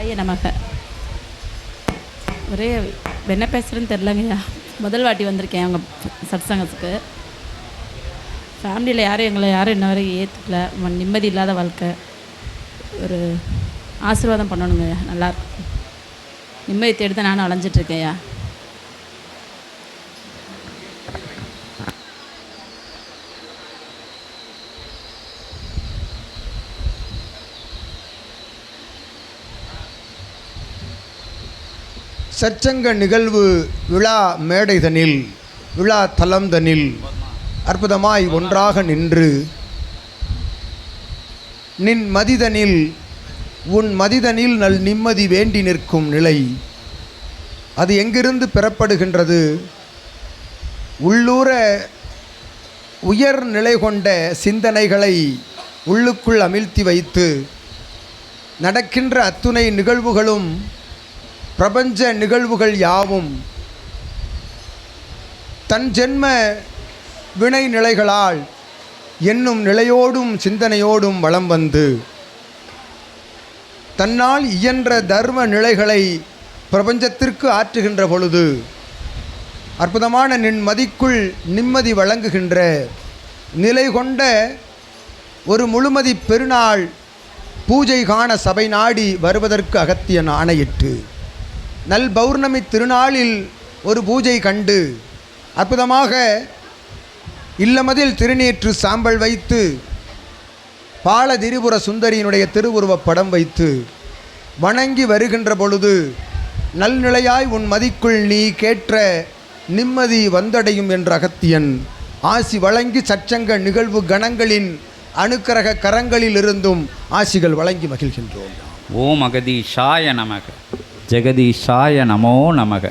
சாய நமக. ஒரே என்ன பேசுகிறேன்னு தெரிலங்கய்யா முதல் வாட்டி வந்திருக்கேன் அவங்க சத்சங்கத்துக்கு. ஃபேமிலியில் யாரும் எங்களை யாரும் இன்ன வரைக்கும் ஏற்றுக்கல நிம்மதி இல்லாத வாழ்க்கை. ஒரு ஆசீர்வாதம் பண்ணணுங்கய்யா நல்லா நிம்மதி தேடி தான் நானும் அலைஞ்சிட்ருக்கேன்யா சச்சங்க நிகழ்வு விழா மேடைதனில் விழா தலம்தனில் அற்புதமாய் ஒன்றாக நின்று நின் மதிதனில் உன் மதிதனில் நல் நிம்மதி வேண்டி நிற்கும் நிலை அது எங்கிருந்து பெறப்படுகின்றது? உள்ளூர உயர் நிலை கொண்ட சிந்தனைகளை உள்ளுக்குள் அமிழ்த்தி வைத்து நடக்கின்ற அத்துணை நிகழ்வுகளும் பிரபஞ்ச நிகழ்வுகள் யாவும் தன் ஜென்ம வினை நிலைகளால் என்னும் நிலையோடும் சிந்தனையோடும் வலம் வந்து தன்னால் இயன்ற தர்ம நிலைகளை பிரபஞ்சத்திற்கு ஆற்றுகின்ற பொழுது அற்புதமான நின் மதிக்குள் நிம்மதி வழங்குகின்ற நிலை கொண்ட ஒரு முழுமதி பெருநாள் பூஜை காண சபை நாடி வருவதற்கு அகத்தியன் ஆணையிட்டு நல் பௌர்ணமி திருநாளில் ஒரு பூஜை கண்டு அற்புதமாக இல்லமதில் திருநீற்று சாம்பல் வைத்து பால திரிபுர சுந்தரியினுடைய திருவுருவப் படம் வைத்து வணங்கி வருகின்ற பொழுது நல்நிலையாய் உன் மதிக்குள் நீ கேற்ற நிம்மதி வந்தடையும் என்ற அகத்தியன் ஆசி வழங்கி சச்சங்க நிகழ்வு கணங்களின் அணுக்கரக கரங்களிலிருந்தும் ஆசிகள் வழங்கி மகிழ்கின்றோம். ஓம் அகதீஷாய நமக. ஜெகதீஷாய நமோ நமக.